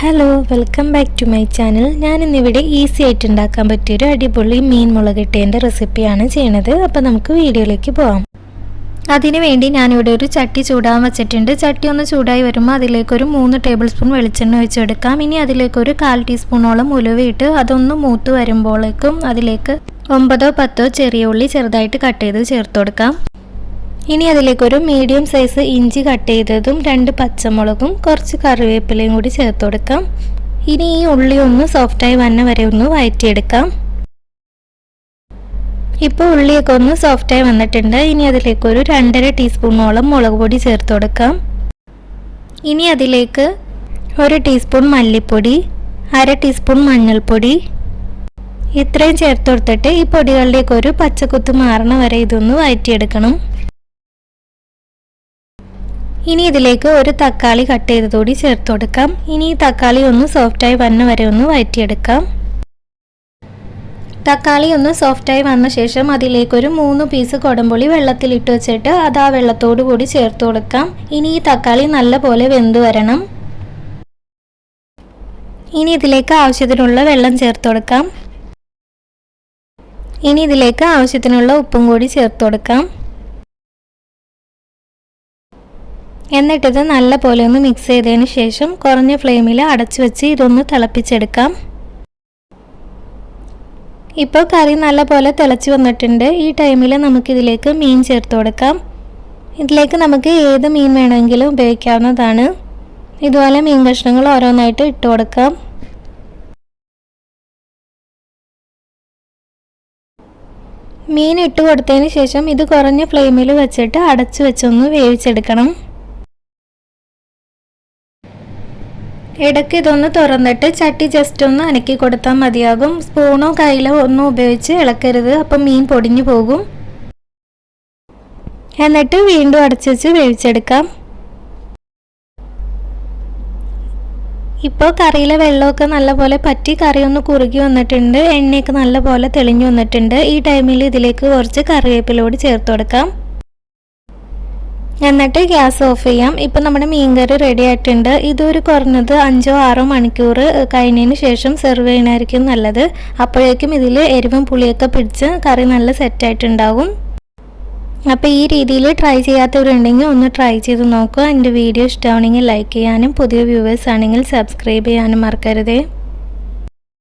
Hello welcome back to my channel ഞാൻ ഇന്നിവിടെ easy ആയിട്ട് ഉണ്ടാക്കാൻ പറ്റിയൊരു അടിപൊളി മീൻ മുളകിട്ടേന്റെ റെസിപ്പിയാണ് ചെയ്യണത്. അപ്പോൾ നമുക്ക് വീഡിയോയിലേക്ക് പോകാം അതിനുവേണ്ടി ഞാനിവിടെ ഒരു ചട്ടി ചൂടാൻ വെച്ചിട്ടുണ്ട്. ചട്ടി ഒന്ന് ചൂടായി വരുമ്പോൾ അതിലേക്കൊരു മൂന്ന് ടേബിൾ സ്പൂൺ വെളിച്ചെണ്ണ ഒഴിച്ചെടുക്കാം. ഇനി അതിലേക്കൊരു കാൽ ടീസ്പൂണോളം ഉലുവയിട്ട് അതൊന്ന് മൂത്ത് വരുമ്പോഴേക്കും അതിലേക്ക് ഒമ്പതോ പത്തോ ചെറിയ ഉള്ളി ചെറുതായിട്ട് കട്ട് ചെയ്ത് ചേർത്ത് കൊടുക്കാം. ഇനി അതിലേക്കൊരു മീഡിയം സൈസ് ഇഞ്ചി കട്ട് ചെയ്തതും രണ്ട് പച്ചമുളകും കുറച്ച് കറിവേപ്പിലയും കൂടി ചേർത്ത് കൊടുക്കാം. ഇനി ഈ ഉള്ളി ഒന്ന് സോഫ്റ്റായി വന്ന വരെ ഒന്ന് വഴറ്റിയെടുക്കാം ഇപ്പോൾ ഉള്ളിയൊക്കെ ഒന്ന് സോഫ്റ്റായി വന്നിട്ടുണ്ട്. ഇനി അതിലേക്കൊരു രണ്ടര ടീസ്പൂണോളം മുളക് പൊടി ചേർത്ത് കൊടുക്കാം. ഇനി അതിലേക്ക് ഒരു ടീസ്പൂൺ മല്ലിപ്പൊടി അര ടീസ്പൂൺ മഞ്ഞൾപ്പൊടി. ഇത്രയും ചേർത്ത് കൊടുത്തിട്ട് ഈ പൊടികളുടെയൊക്കെ ഒരു പച്ചക്കുത്ത് മാറണ വരെ ഇതൊന്ന് വഴറ്റിയെടുക്കണം ഇനി ഇതിലേക്ക് ഒരു തക്കാളി കട്ട് ചെയ്തതോടി ചേർത്ത് കൊടുക്കാം ഇനി ഈ തക്കാളി ഒന്ന് സോഫ്റ്റായി വന്ന വരെ ഒന്ന് വഴറ്റിയെടുക്കാം. തക്കാളി ഒന്ന് സോഫ്റ്റായി വന്ന ശേഷം അതിലേക്കൊരു മൂന്ന് പീസ് കൊടംപുളി വെള്ളത്തിലിട്ട് വെച്ചിട്ട് അത് ആ വെള്ളത്തോടു കൂടി ചേർത്ത് കൊടുക്കാം ഇനി ഈ തക്കാളി നല്ലപോലെ വെന്ത് വരണം. ഇനി ഇതിലേക്ക് ആവശ്യത്തിനുള്ള വെള്ളം ചേർത്ത് കൊടുക്കാം ഇനി ഇതിലേക്ക് ആവശ്യത്തിനുള്ള ഉപ്പും കൂടി ചേർത്ത് കൊടുക്കാം എന്നിട്ടിത് നല്ല പോലെ ഒന്ന് മിക്സ് ചെയ്തതിന് ശേഷം കുറഞ്ഞ ഫ്ലെയിമിൽ അടച്ചു വെച്ച് ഇതൊന്ന് തിളപ്പിച്ചെടുക്കാം. ഇപ്പോൾ കറി നല്ല പോലെ തിളച്ച് വന്നിട്ടുണ്ട്. ഈ ടൈമിൽ നമുക്കിതിലേക്ക് മീൻ ചേർത്ത് കൊടുക്കാം. ഇതിലേക്ക് നമുക്ക് ഏത് മീൻ വേണമെങ്കിലും ഉപയോഗിക്കാവുന്നതാണ്. ഇതുപോലെ മീൻ കഷ്ണങ്ങൾ ഓരോന്നായിട്ട് ഇട്ട് കൊടുക്കാം. മീൻ ഇട്ട് കൊടുത്തതിന് ശേഷം ഇത് കുറഞ്ഞ ഫ്ലെയിമിൽ വെച്ചിട്ട് അടച്ചു വെച്ചൊന്ന് വേവിച്ചെടുക്കണം. ഇടയ്ക്ക് ഇതൊന്ന് തുറന്നിട്ട് ചട്ടി ജസ്റ്റ് ഒന്ന് അനക്കി കൊടുത്താൽ മതിയാകും. സ്പൂണോ കയ്യിലോ ഒന്നും ഉപയോഗിച്ച് ഇളക്കരുത്. അപ്പം മീൻ പൊടിഞ്ഞു പോകും. എന്നിട്ട് വീണ്ടും അടച്ചു വെച്ച് വേവിച്ചെടുക്കാം. ഇപ്പോൾ കറിയിലെ വെള്ളമൊക്കെ നല്ലപോലെ പറ്റി കറി ഒന്ന് കുറുകി വന്നിട്ടുണ്ട്. എണ്ണയൊക്കെ നല്ലപോലെ തെളിഞ്ഞു വന്നിട്ടുണ്ട്. ഈ ടൈമിൽ ഇതിലേക്ക് കുറച്ച് കറിവേപ്പിലോട് ചേർത്ത് കൊടുക്കാം. എന്നിട്ട് ഗ്യാസ് ഓഫ് ചെയ്യാം. ഇപ്പം നമ്മുടെ മീൻകറി റെഡി ആയിട്ടുണ്ട്. ഇതൊരു കുറഞ്ഞത് അഞ്ചോ ആറോ മണിക്കൂർ കഴിഞ്ഞതിന് ശേഷം സെർവ് ചെയ്യണമായിരിക്കും നല്ലത്. അപ്പോഴേക്കും ഇതിൽ എരിവും പുളിയൊക്കെ പിടിച്ച് കറി നല്ല സെറ്റായിട്ടുണ്ടാകും അപ്പോൾ ഈ രീതിയിൽ ട്രൈ ചെയ്യാത്തവരുണ്ടെങ്കിൽ ഒന്ന് ട്രൈ ചെയ്ത് നോക്കുക. എന്റെ വീഡിയോ ഇഷ്ടമാണെങ്കിൽ ലൈക്ക് ചെയ്യാനും പുതിയ വ്യൂവേഴ്സ് ആണെങ്കിൽ സബ്സ്ക്രൈബ് ചെയ്യാനും മറക്കരുതേ.